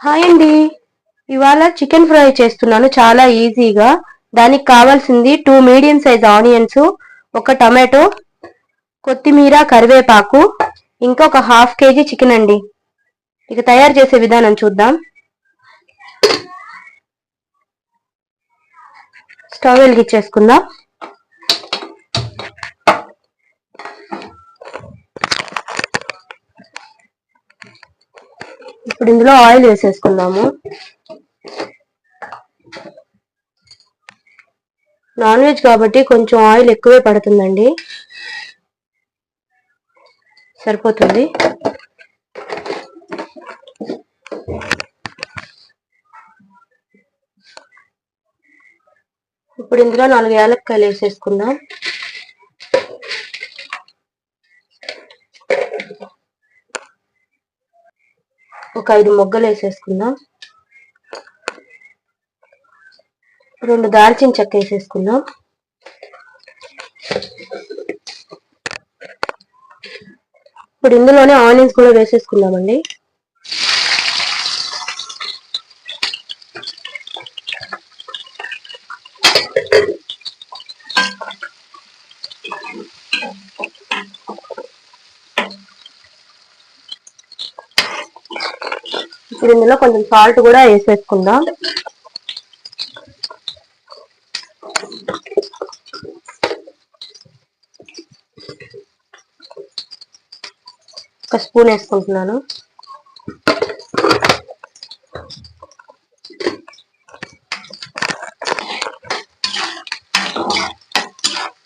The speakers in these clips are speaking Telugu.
హాయ్ అండి. ఇవాళ చికెన్ ఫ్రై చేస్తున్నాను. చాలా ఈజీగా. దానికి కావాల్సింది టూ మీడియం సైజ్ ఆనియన్స్ ఒక టమాటో కొత్తిమీర కరివేపాకు ఇంకా ఒక హాఫ్ కేజీ చికెన్ అండి. ఇక తయారు చేసే విధానం చూద్దాం. స్టవ్ వెలిగించేసుకుందాం. ఇప్పుడు ఇందులో ఆయిల్ వేసేసుకుందాము. నాన్ వెజ్ కాబట్టి కొంచెం ఆయిల్ ఎక్కువే పడుతుందండి. సరిపోతుంది. ఇప్పుడు ఇందులో నాలుగు యాలక్కాయలు వేసేసుకుందాం. ఒక ఐదు మొగ్గలు వేసేసుకుందాం. రెండు దాల్చిన చెక్క వేసేసుకుందాం. ఇప్పుడు ఇందులోనే ఆనియన్స్ కూడా వేసేసుకుందామండి. ఇప్పుడు ఇందులో కొంచెం సాల్ట్ కూడా వేసేసుకుందాం. ఒక స్పూన్ వేసుకుంటున్నాను.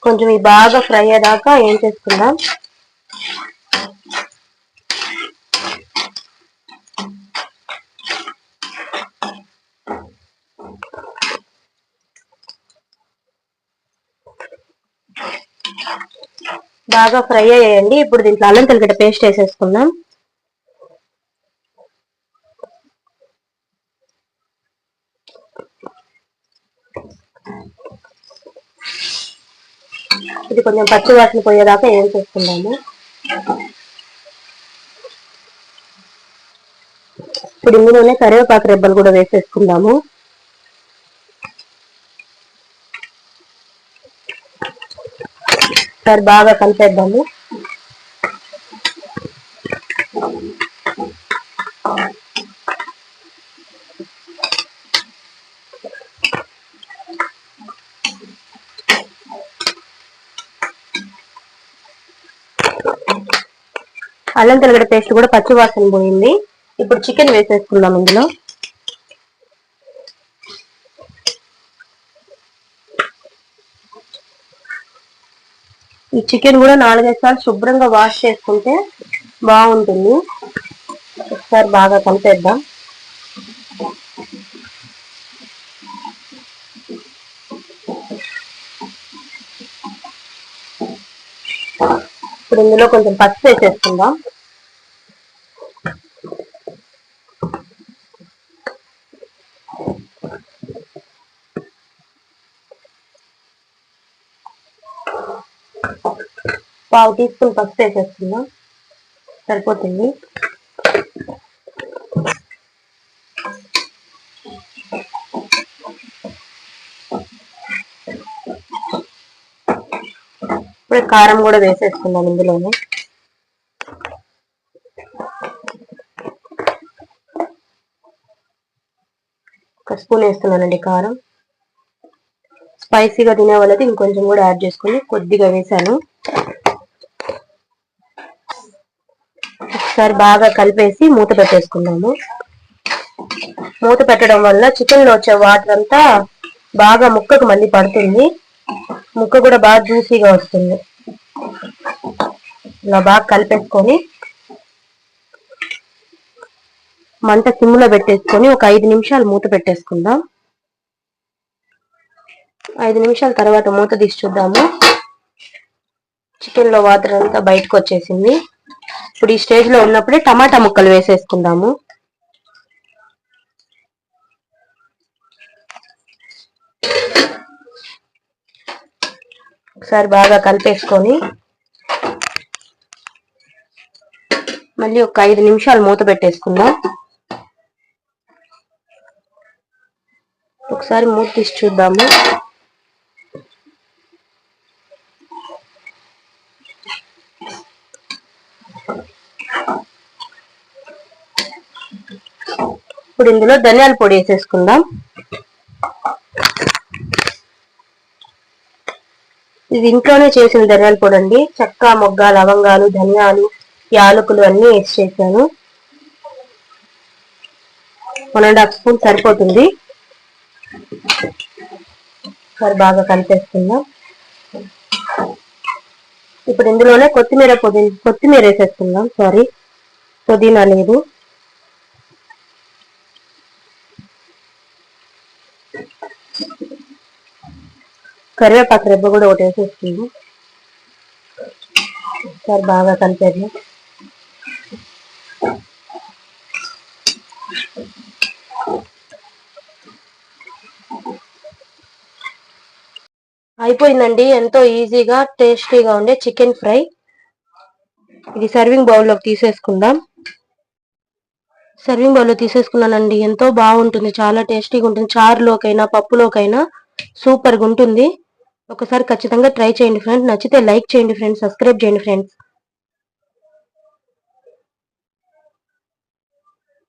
కొంచెం ఈ బాగా ఫ్రై అయ్యేదాకా ఏం చేసుకుందాం. బాగా ఫ్రై అయ్యాయండి. ఇప్పుడు దీంట్లో అల్లం తెల్లగడ్డ పేస్ట్ వేసేసుకుందాం. ఇది కొంచెం పచ్చి వాసన పోయేదాకా ఏం చేసుకుందాము. ఇప్పుడు ఇందులోనే కరివేపాకు రెబ్బలు కూడా వేసేసుకుందాము. ఒకసారి బాగా కలిపేద్దాము. అల్లం తెలగడ పేస్ట్ కూడా పచ్చివాసన పోయింది. ఇప్పుడు చికెన్ వేసేసుకుందాం ఇందులో. ఈ చికెన్ కూడా నాలుగైదు సార్లు శుభ్రంగా వాష్ చేసుకుంటే బాగుంటుంది. ఒకసారి బాగా కలిపేద్దాం. ఇప్పుడు ఇందులో కొంచెం పసుపు వేసేసుకుందాం. పావు టీ స్పూన్ పసుపు వేసేస్తున్నాం. సరిపోతుంది. ఇప్పుడు కారం కూడా వేసేస్తున్నాను ఇందులోనే. ఒక స్పూన్ వేస్తున్నానండి కారం. స్పైసీగా తినే వాళ్ళది ఇంకొంచెం కూడా యాడ్ చేసుకుని కొద్దిగా వేసాను. ఒకసారి బాగా కలిపేసి మూత పెట్టేసుకుందాము మూత పెట్టడం వల్ల చికెన్లో వచ్చే వాటర్ అంతా బాగా ముక్కకు మళ్ళీ పడుతుంది. ముక్క కూడా బాగా జ్యూసీగా వస్తుంది. ఇలా బాగా కలిపేసుకొని మంట సిమ్లో పెట్టేసుకొని ఒక ఐదు నిమిషాలు మూత పెట్టేసుకుందాం. ఐదు నిమిషాల తర్వాత మూత తీసి చూద్దాము. చికెన్లో వాటర్ అంతా బయటకు వచ్చేసింది. ఇప్పుడు ఈ స్టేజ్లో ఉన్నప్పుడే టమాటా ముక్కలు వేసేసుకుందాము. ఒకసారి బాగా కలిపేసుకొని మళ్ళీ ఒక ఐదు నిమిషాలు మూత పెట్టేసుకుందాం. ఒకసారి మూత తీసి చూద్దాము. ఇప్పుడు ఇందులో ధనియాల పొడి వేసేసుకుందాం. ఇది ఇంట్లోనే చేసిన ధనియాల పొడి అండి. చెక్క మొగ్గ లవంగాలు ధనియాలు యాలకులు అన్ని వేసి చేశాను. వన్ అండ్ హాఫ్ స్పూన్ సరిపోతుంది. మరి బాగా కలిపేసుకుందాం. ఇప్పుడు ఇందులోనే కొత్తిమీర పుదీ కొత్తిమీర వేసేసుకుందాం. సారీ పుదీనా లేదు. కరివేపాకు రెబ్బ కూడా ఒకటి వేసేసుకుందాం. సార్ బాగా కలిపారు అయిపోయిందండి. ఎంతో ఈజీగా టేస్టీగా ఉండే చికెన్ ఫ్రై. ఇది సర్వింగ్ బౌల్లోకి తీసేసుకుందాం. సర్వింగ్ బౌల్లో తీసేసుకున్నానండి. ఎంతో బాగుంటుంది. చాలా టేస్టీగా ఉంటుంది. చారులోకైనా పప్పులోకైనా సూపర్గా ఉంటుంది. ఒకసారి ఖచ్చితంగా ట్రై చేయండి ఫ్రెండ్స్ నచ్చితే లైక్ చేయండి ఫ్రెండ్స్ సబ్స్క్రైబ్ చేయండి ఫ్రెండ్స్